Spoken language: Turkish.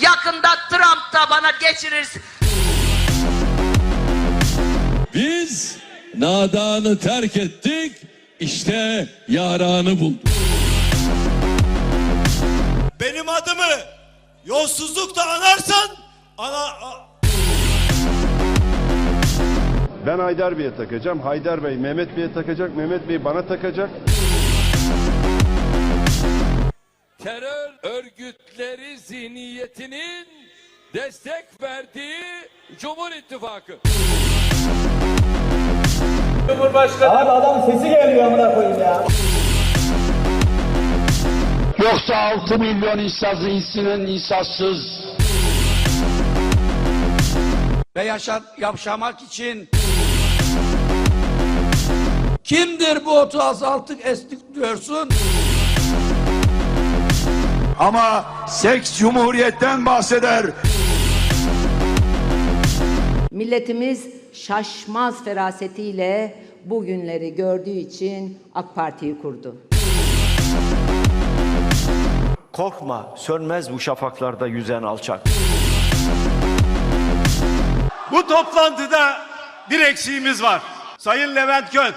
Yakında Trump da bana geçirir. Biz nadanı terk ettik, işte yaranı bulduk. Benim adımı yolsuzlukta anarsan ana Ben Haydar Bey'e takacağım. Haydar Bey Mehmet Bey'e takacak. Mehmet Bey bana takacak. Terör örgütleri zihniyetinin destek verdiği Cumhur İttifakı. Abi adam sesi gelmiyor amına koyayım ya. Yoksa 6 milyon insazı insinin insazsız. ve yaşa yaşamak için kimdir bu otu azalttık estik diyorsun? Ama seks cumhuriyetten bahseder. Milletimiz şaşmaz ferasetiyle bugünleri gördüğü için AK Parti'yi kurdu. Korkma, sönmez bu şafaklarda yüzen alçak. Bu toplantıda bir eksiğimiz var. Sayın Levent Göt,